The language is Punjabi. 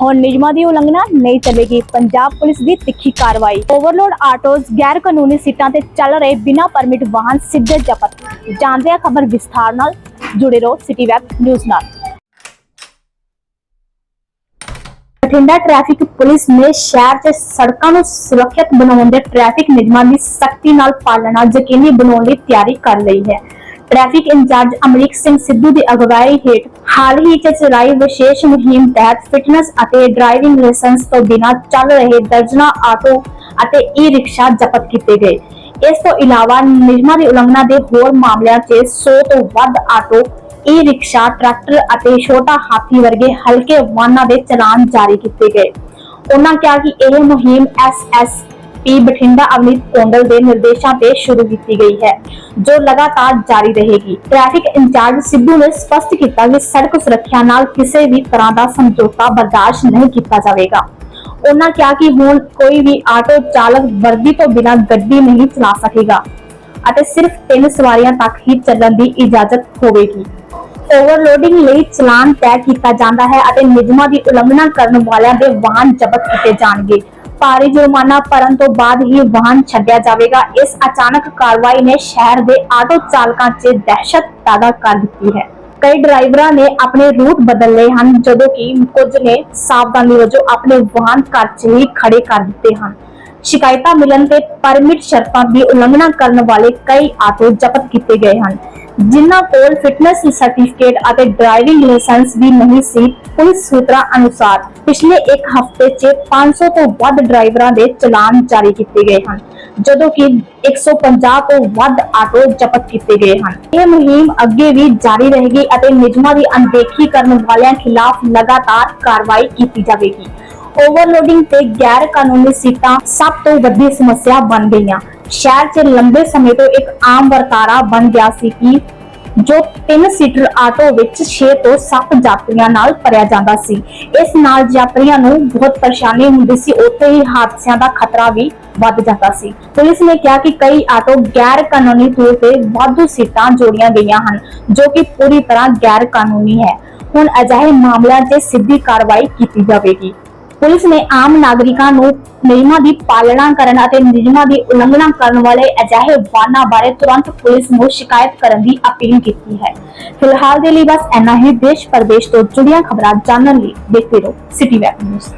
ਹੁਣ ਨਿਯਮਾਂ ਦੀ ਉਲੰਘਣਾ ਨਹੀਂ ਚੱਲੇਗੀ। ਪੰਜਾਬ ਪੁਲਿਸ ਦੀ ਤਿੱਖੀ ਕਾਰਵਾਈ। ਓਵਰਲੋਡ ਆਟੋਜ਼ ਗੈਰ ਕਾਨੂੰਨੀ ਸੀਟਾਂ ਤੇ ਚੱਲ ਰਹੇ ਬਿਨਾਂ ਪਰਮਿਟ ਵਾਹਨ ਸਿੱਧੇ ਜ਼ਬਤ। ਜਾਣਦੇ ਆ ਖਬਰ ਵਿਸਥਾਰ ਨਾਲ। ਜੁੜੇ ਰਹੋ ਸਿਟੀ ਵੈਬ ਨਿਊਜ਼ ਨਾਲ। ਬਠਿੰਡਾ ਟ੍ਰੈਫਿਕ ਪੁਲਿਸ ਨੇ ਸ਼ਹਿਰ ਤੇ ਸੜਕਾਂ ਨੂੰ ਸੁਰੱਖਿਅਤ ਬਣਾਉਣ ਦੇ ਟ੍ਰੈਫਿਕ ਨਿਯਮਾਂ ਦੀ ਸਖਤੀ ਨਾਲ ਪਾਲਣਾ ਯਕੀਨੀ ਬਣਾਉਣ ਲਈ ਤਿਆਰੀ ਕਰ ਲਈ ਹੈ। Traffic in charge Amrik Singh Sidhu ਦੀ ਅਗਵਾਈ ਹੇਠ ਹਾਲ ਹੀ 'ਚ ਚਲਾਈ ਵਿਸ਼ੇਸ਼ ਮੁਹਿੰਮ ਤਹਿਤ ਫਿਟਨੈਸ ਅਤੇ ਡਰਾਈਵਿੰਗ ਲਾਇਸੈਂਸ ਤੋਂ ਬਿਨਾਂ ਚੱਲ ਰਹੇ ਦਰਜਨਾਂ ਆਟੋ ਅਤੇ ਈ-ਰਿਕਸ਼ਾ ਜ਼ਬਤ ਕੀਤੇ ਗਏ। ਇਸ ਤੋਂ ਇਲਾਵਾ ਨਿਯਮਾਂ ਦੀ ਉਲੰਘਣਾ ਦੇ ਹੋਰ ਮਾਮਲਿਆਂ 'ਚ 100 ਤੋਂ ਵੱਧ ਆਟੋ ਈ ਰਿਕਸ਼ਾ ਟਰੈਕਟਰ ਅਤੇ ਛੋਟਾ ਹਾਥੀ ਵਰਗੇ ਹਲਕੇ ਵਾਹਨਾਂ ਦੇ ਚਲਾਨ ਜਾਰੀ ਕੀਤੇ ਗਏ। ਉਹਨਾਂ ਕਿਹਾ ਕਿ ਇਹ ਮੁਹਿੰਮ ਐਸਐਸਪੀ ਬਠਿੰਡਾ ਅਮਿਤ ਕੋਂਡਲ ਦੇ ਨਿਰਦੇਸ਼ਾਂ ਤੇ ਸ਼ੁਰੂ ਕੀਤੀ ਗਈ ਹੈ, ਜੋ ਲਗਾਤਾਰ ਜਾਰੀ ਰਹੇਗੀ। ਟ੍ਰੈਫਿਕ ਇੰਚਾਰਜ ਸਿੱਧੂ ਨੇ ਸਪਸ਼ਟ ਕੀਤਾ ਕਿ ਸੜਕ ਸੁਰੱਖਿਆ ਨਾਲ ਕਿਸੇ ਵੀ ਤਰ੍ਹਾਂ ਦਾ ਸਮਝੌਤਾ ਬਰਦਾਸ਼ਤ ਨਹੀਂ ਕੀਤਾ ਜਾਵੇਗਾ। ਉਹਨਾਂ ਕਿਹਾ ਕਿ ਹੁਣ ਕੋਈ ਵੀ ਆਟੋ ਚਾਲਕ ਵਰਦੀ ਤੋਂ ਬਿਨਾਂ ਗੱਡੀ ਨਹੀਂ ਚਲਾ ਸਕੇਗਾ ਅਤੇ ਸਿਰਫ ਤਿੰਨ ਸਵਾਰੀਆਂ ਤੱਕ ਹੀ ਚੱਲਣ ਦੀ ਇਜਾਜ਼ਤ ਹੋਵੇਗੀ। ਓਵਰਲੋਡਿੰਗ ਲਈ ਚਲਾਨ ਤੈਅ ਕੀਤਾ ਜਾਂਦਾ ਹੈ ਅਤੇ ਨਿਯਮਾਂ ਦੀ ਉਲੰਘਣਾ ਕਰਨ ਵਾਲਿਆਂ ਦੇ ਵਾਹਨ ਜ਼ਬਤ ਕੀਤੇ ਜਾਣਗੇ। ਭਾਰੀ ਜੁਰਮਾਨਾ ਭਰਨ ਤੋਂ ਬਾਅਦ ਹੀ ਵਾਹਨ ਛੱਡਿਆ ਜਾਵੇਗਾ। ਇਸ ਅਚਾਨਕ ਕਾਰਵਾਈ ਨੇ ਸ਼ਹਿਰ ਦੇ ਆਟੋ ਚਾਲਕਾਂ 'ਚ ਦਹਿਸ਼ਤ ਪੈਦਾ ਕਰ ਦਿੱਤੀ ਹੈ। ਕਈ ਡਰਾਈਵਰਾਂ ਨੇ ਆਪਣੇ ਰੂਟ ਬਦਲ ਲਏ ਹਨ, ਜਦੋਂ ਕਿ ਕੁਝ ਨੇ ਸਾਵਧਾਨੀ ਵਜੋਂ ਆਪਣੇ ਵਾਹਨ ਘਰ 'ਚ ਹੀ ਖੜੇ ਕਰ ਦਿੱਤੇ ਹਨ। ਸ਼ਿਕਾਇਤਾਂ ਮਿਲਣ ਤੇ ਪਰਮਿਟ ਸ਼ਰਤਾਂ ਦੀ ਉਲੰਘਣਾ ਕਰਨ ਵਾਲੇ ਕਈ ਆਟੋ ਜ਼ਬਤ ਕੀਤੇ ਗਏ ਹਨ। ਜਿਨ੍ਹਾਂ ਕੋਲ ਫਿਟਨੈਸ ਸਰਟੀਫਿਕੇਟ ਅਤੇ ਡਰਾਈਵਿੰਗ ਲਾਇਸੈਂਸ ਵੀ ਨਹੀਂ ਸੀ, ਪੁਲਿਸ ਸੂਤਰਾਂ ਅਨੁਸਾਰ ਪਿਛਲੇ ਇੱਕ ਹਫ਼ਤੇ 'ਚ 500 ਤੋਂ ਵੱਧ ਡਰਾਈਵਰਾਂ ਦੇ ਚਲਾਨ ਜਾਰੀ ਕੀਤੇ ਗਏ ਹਨ, ਜਦੋਂ ਕਿ 150 ਤੋਂ ਵੱਧ ਆਟੋ ਜ਼ਬਤ ਕੀਤੇ ਗਏ ਹਨ। ਇਹ ਮੁਹਿੰਮ ਅੱਗੇ ਵੀ ਜਾਰੀ ਰਹੇਗੀ ਅਤੇ ਨਿਯਮਾਂ ਦੀ ਅਣਦੇਖੀ ਕਰਨ ਵਾਲਿਆਂ ਖਿਲਾਫ ਲਗਾਤਾਰ ਕਾਰਵਾਈ ਕੀਤੀ ਜਾਵੇਗੀ। ਓਵਰਲੋਡਿੰਗ ਤੇ ਗੈਰ ਕਾਨੂੰਨੀ ਸੀਟਾਂ ਸਭ ਤੋਂ ਵੱਡੀ ਸਮੱਸਿਆ ਬਣ ਗਈਆਂ। ਸ਼ਹਿਰ 'ਚ ਲੰਬੇ ਸਮੇਂ ਤੋਂ ਇੱਕ ਆਮ ਵਰਤਾਰਾ ਬਣ ਗਿਆ ਸੀ ਕਿ ਜੋ 3 ਸੀਟਰ ਆਟੋ ਵਿੱਚ 6 ਤੋਂ 7 ਯਾਤਰੀਆਂ ਨਾਲ ਭਰਿਆ ਜਾਂਦਾ ਸੀ। ਇਸ ਨਾਲ ਯਾਤਰੀਆਂ ਨੂੰ ਬਹੁਤ ਪਰੇਸ਼ਾਨੀ ਹੁੰਦੀ ਸੀ। ਉੱਥੇ ਹੀ ਹਾਦਸਿਆਂ ਦਾ ਖਤਰਾ ਵੀ ਵੱਧ ਜਾਂਦਾ ਸੀ। ਪੁਲਿਸ ਨੇ ਕਿਹਾ ਕਿ ਕਈ ਆਟੋ ਗੈਰ ਕਾਨੂੰਨੀ ਤੌਰ ਤੇ ਵਾਧੂ ਸੀਟਾਂ ਜੋੜੀਆਂ ਗਈਆਂ ਹਨ, ਜੋ ਕਿ ਪੂਰੀ ਤਰ੍ਹਾਂ ਗੈਰ ਕਾਨੂੰਨੀ ਹੈ। ਹੁਣ ਅਜਿਹੇ ਮਾਮਲਿਆਂ 'ਤੇ ਸਿੱਧੀ ਕਾਰਵਾਈ ਕੀਤੀ ਜਾਵੇਗੀ। ਪੁਲਿਸ ਨੇ ਆਮ ਨਾਗਰਿਕਾਂ ਨੂੰ ਨਿਯਮਾਂ ਦੀ ਪਾਲਣਾ ਕਰਨ ਅਤੇ ਨਿਯਮਾਂ ਦੀ ਉਲੰਘਣਾ ਕਰਨ ਵਾਲੇ ਅਜਿਹੇ ਵਾਹਨਾਂ ਬਾਰੇ ਤੁਰੰਤ ਪੁਲਿਸ ਨੂੰ ਸ਼ਿਕਾਇਤ ਕਰਨ ਦੀ ਅਪੀਲ ਕੀਤੀ ਹੈ। ਫਿਲਹਾਲ ਦੇ ਲਈ ਬਸ ਇੰਨਾ ਹੀ। ਦੇਸ਼ ਪ੍ਰਦੇਸ਼ ਤੋਂ ਜੁੜੀਆਂ ਖਬਰਾਂ ਜਾਣਨ ਲਈ ਦੇਖਦੇ ਰਹੋ। City web news.